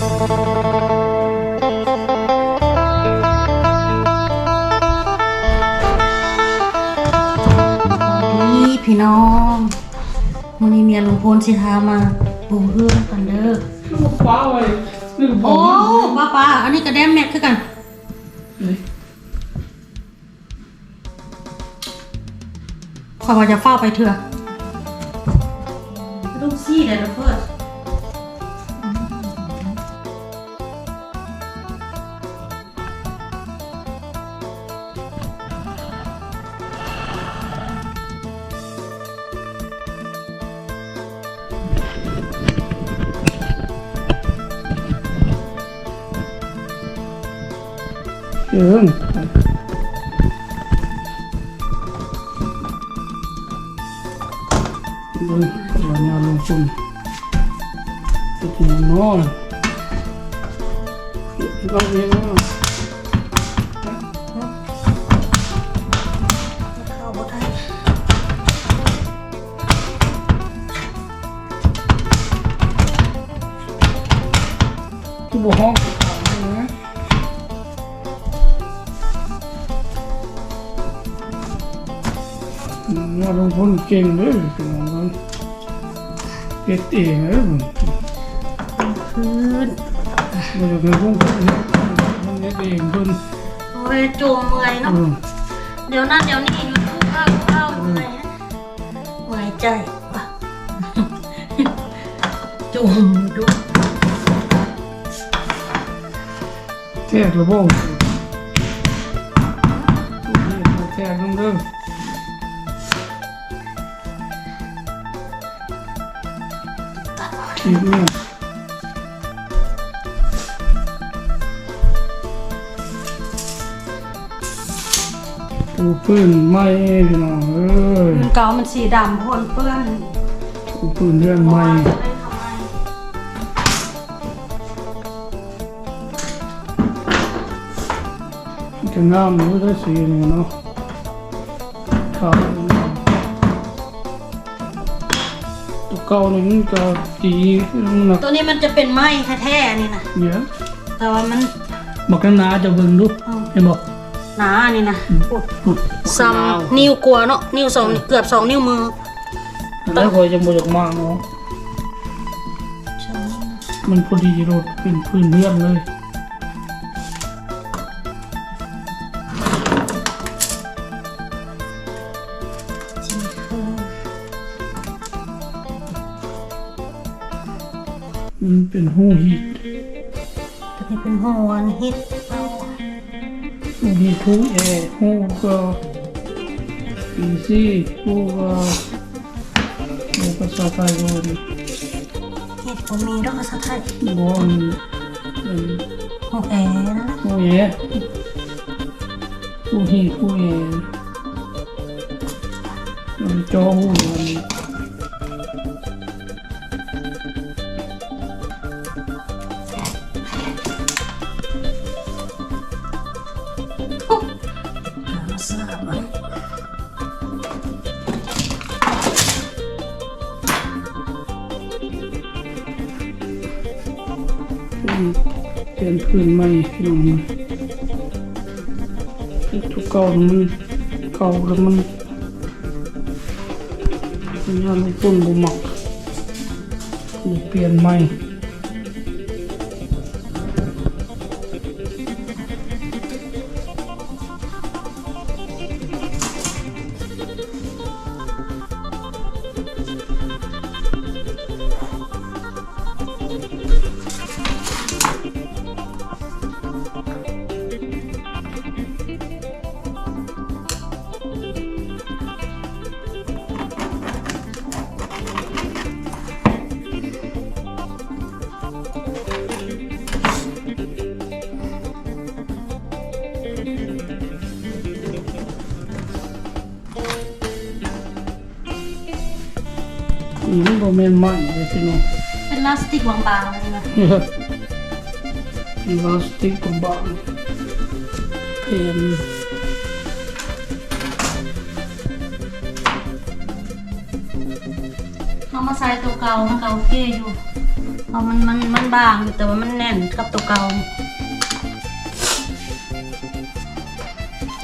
นี่พี่น้องวันนี้เมียลุงพลสิทามาปูเรื่องกันเด้อลูกฟ้าไว้นี่ก็บอโอ้กป้าป้าอันนี้กระแดมแม็กคือกันนี่ขอยว่าจะเฝ้าไปเถอะลูกซี่เลยนะเพื่อนเอิงเบิ่งวันนี้ลงทุนจะกินนอนก็เองว่าเข้าบ่ได้ที่บ่ห้องนานลงทุนเก่งเลยพี่น้องมันเก็บเองเลยมันพื้นมันจะเป็นพวกมันเก็บเองจนโอ้ยจุ่มเมื่อยเนาะเออเดี๋ยวนั่นเดี๋ยวนี้อยู่ทุกข้าวทุกข้าวอยู่ไหนฮะเมื่อยใจว่ะจุ่มดูแทกระบบแทกลงเด้อ อีกเนี่ยปูปืนไม่พี่น้องเอ้ยพื้นเก่ามันสีดำพ่นเปื้อนปูปืนเรื่องไม่จะได้ทำไมจะงามหรือได้สีนี่เนาะขาว ตัวเก่านี่มันก็ดีหนักตัวนี้มันจะเป็นไม้แท้ๆนี่นะเยอะแต่ว่ามันบอกกันนาจะเบิ่งดูอืมเห็นบอกหนานี่นะปุดซ้ำนิ้วกลัวเนาะนิ้วสองเกือบสองนิ้วมือแล้วคอยจะบ่อยากมากเนาะมันพอดีรถเป็นพื้นเลื่อนเลย เป็นหูฮีทตัวนี้เป็นหัวฮิตหูฮีทหูแอร์หูก็อีซี่หูก็หูภาษาไทยก็ดีฮิตผมมีดอกภาษาไทยบอนเป็นหัวแอร์นะหูแอร์หูฮีทหูแอร์มันจอหูมัน เปลี่ยนพื้นใหม่พี่น้องทุกเก่ามันเก่าแล้วมันมันยังไม่ต้นบุหมักเปลี่ยนใหม่ มันบ่แม่นใหม่เลยพี่น้องเป็นพลาสติกบางๆเลยนะพลาสติกกับบางเพียนเอามาใส่ตัวเก่ามันก็โอเคอยู่เพราะมันมันมันบางอยู่แต่ว่ามันแน่นกับตัวเก่า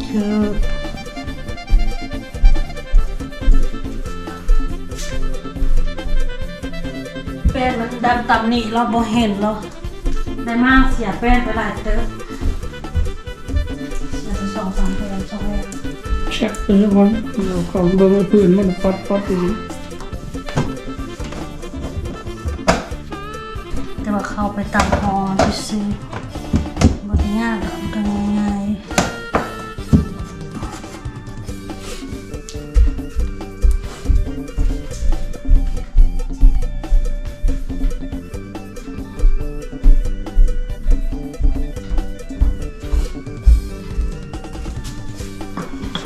คือ ป้นมันดำต่ำนี่เราบ่เห็นเราได้มากเสียแป้นไปหลายเติบเสียไปสองสามแผ่นสองแผ่นเช็คไปสักวันเราของเบิ่งไอ้พื้นมันปัดปัดดีแต่ว่าเข้าไปตามฮอซื้อๆบ่ได้ยากหรอกมันก็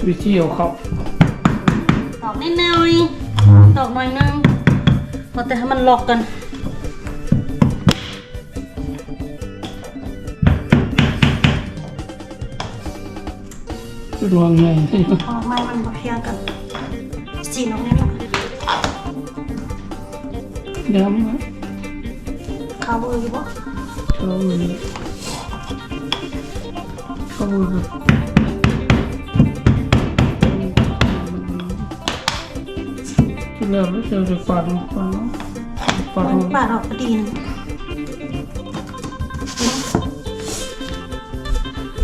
วิธีเอาเข้าตอกนิดหน่อยตอกหน่อยนึงพอแต่ให้มันล็อกกันรวงไงพอไม้มันบ่เพียงกันสีน้องนี่ย้ำนะเข้าเบอร์อยู่บ่เข้าเลยเข้าเลยที่ แล้วเราจะจะปัดปัดปัดมันปาดออกก็ดีนะ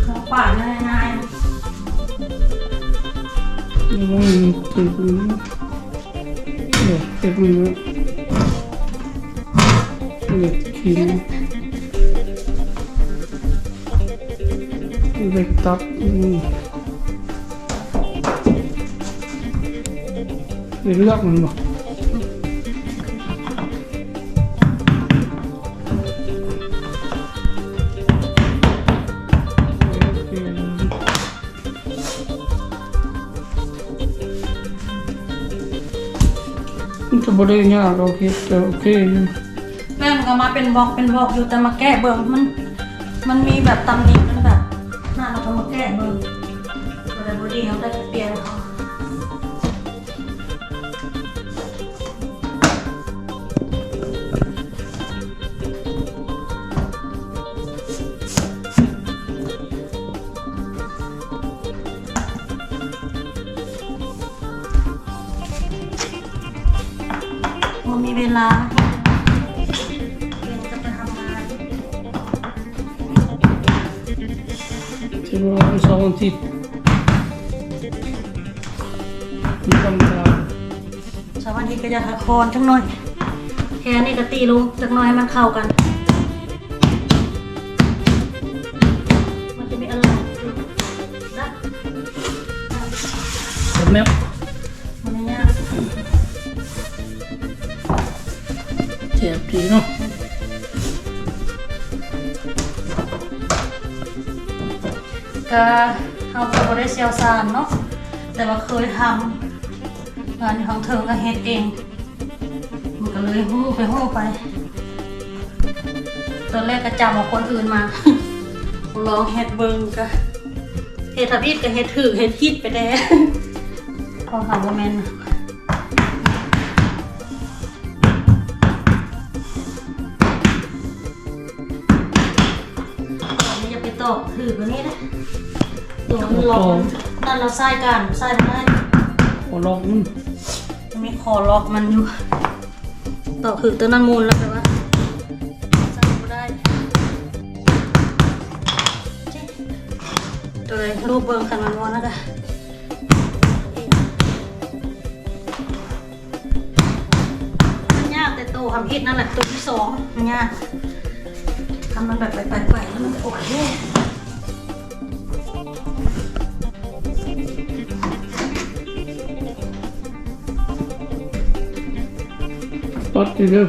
เขาปาดง่ายยังไม่ถึงนี้เด็กเด็กมือเด็กขีดเด็กตับเเลือกมันบ่มันจะบริยากโอเคแต่โอเคอยู่ๆแป้งก็มาเป็นบอกเป็นบอกอยู่แต่มาแก้เบิ่งมัน มันมีแบบตำหนิมันแบบน่าเราก็มาแก้เบิ่งอะไรบ่ดีเขาได้เปลี่ยนเขา มันมีเวลาเรียนจะไปทำงานที่ว่าสองอาทิตย์มีกำลังสวัสดีก็จะทาคอนจังหน่อยแค่นี้ก็ตีลงจักหน่อยให้มันเข้ากันมันจะมีอะไรนะสแนปมัน เจ็บดีเนาะก็เขาก็บ่ได้เชี่ยวชาญเนาะแต่ว่าเคยทำงานของเธอก็เฮ็ดเองมันก็เลยหู้ไปหู้ไป ตอนแรกก็จำเอาคนอื่นมาลองเฮ็ดเบิงก็เฮ็ดทับอิดก็เฮ็ดถือเฮ็ดฮิตไปแด้พอหาว่าแม่น อกถือแบบนี้นะตัวมันล็อกนั่นเราใส่กันใส่ไม่ได้พอลองมันมันมีคอล็อกมันอยู่ ต่อคือตัวนั้นมูลแล้วแต่ว่าใส่ไม่ได้จิ๊กตัวเลยรูปเบิงขันมันวอนแล้วกันมันยากแต่ตัวทำผิดนั่นแหละตัวที่สองมันยากทำมันแบบไปๆๆแล้วมันจะโอเค ปัดที่เลือ